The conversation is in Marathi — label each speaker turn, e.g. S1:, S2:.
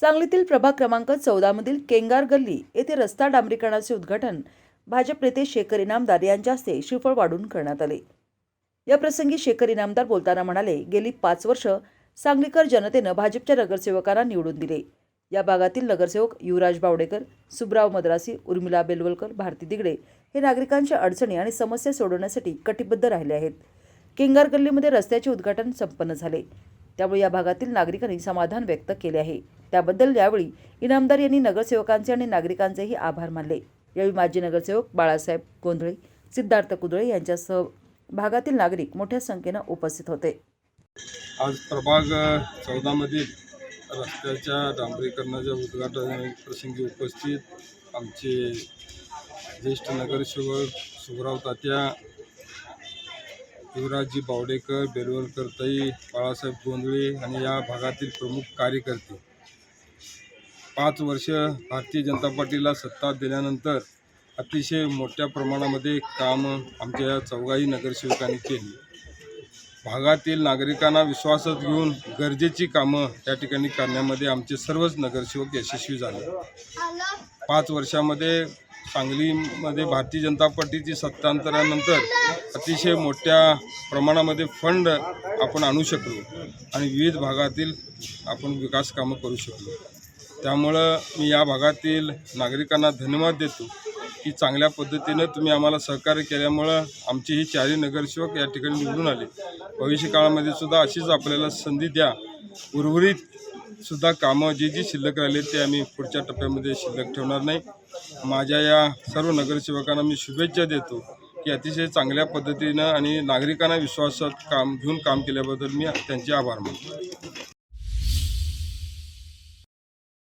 S1: सांगलीतील प्रभाग क्रमांक चौदामधील केंगार गल्ली येथे रस्ता डांबरीकरणाचे उद्घाटन भाजप नेते शेखर इनामदार यांच्या हस्ते श्रीफळ वाढून करण्यात आले. या प्रसंगी शेखर इनामदार बोलताना म्हणाले गेली पाच वर्ष सांगलीकर जनतेनं भाजपच्या नगरसेवकांना निवडून दिले. या भागातील नगरसेवक युवराज बावडेकर सुब्राव मद्रासी उर्मिला बेलवलकर भारती दिगडे हे नागरिकांच्या अडचणी आणि समस्या सोडवण्यासाठी कटिबद्ध राहिले आहेत. केंगार गल्लीमध्ये रस्त्याचे उद्घाटन संपन्न झाले. त्यामुळे या भागातील नागरिकांनी समाधान व्यक्त केले आहे. त्याबद्दल यावेळी इनामदार यांनी नगरसेवकांचे आणि नागरिकांचेही आभार मानले. यावेळी माजी नगरसेवक बाळासाहेब गोंधळे सिद्धार्थ कुदळे यांच्यासह भागातील नागरिक मोठ्या संख्येनं उपस्थित होते.
S2: आज प्रभाग चौदामधील रस्त्याच्या डांबरीकरणाच्या उद्घाटन प्रसंगी उपस्थित आमचे ज्येष्ठ नगरसेवक सुभराव तात्या युवराजजी बावडेकर बेलवलकर ताई बाळासाहेब गोंधळे आणि या भागातील प्रमुख कार्यकर्ते. पाच वर्ष भारतीय जनता पार्टीला सत्ता दिल्यानंतर अतिशय मोठ्या प्रमाणामध्ये काम आमच्या या चौघाही नगरसेवकांनी केली. भागातील नागरिकांना विश्वासात घेऊन गरजेची कामं त्या ठिकाणी करण्यामध्ये आमचे सर्वच नगरसेवक यशस्वी झाले. पाच वर्षामध्ये सांगलीमध्ये भारतीय जनता पार्टीची सत्तांतरानंतर अतिशय मोठ्या प्रमाणामध्ये फंड आपण आणू शकलो आणि विविध भागातील आपण विकास कामं करू शकलो. त्यामुळं मी या भागातील नागरिकांना धन्यवाद देतो की चांगल्या पद्धतीनं तुम्ही आम्हाला सहकार्य केल्यामुळं आमची ही चारही नगरसेवक या ठिकाणी निवडून आले. भविष्य काळामध्ये सुद्धा अशीच आपल्याला संधी द्या. उर्वरित सुद्धा कामं जी जी शिल्लक राहिले ते आम्ही पुढच्या टप्प्यामध्ये शिल्लक ठेवणार नाही. माझ्या या सर्व नगरसेवकांना मी शुभेच्छा देतो की अतिशय चांगल्या पद्धतीनं आणि नागरिकांना विश्वासात काम घेऊन काम केल्याबद्दल मी त्यांचे आभार मानतो.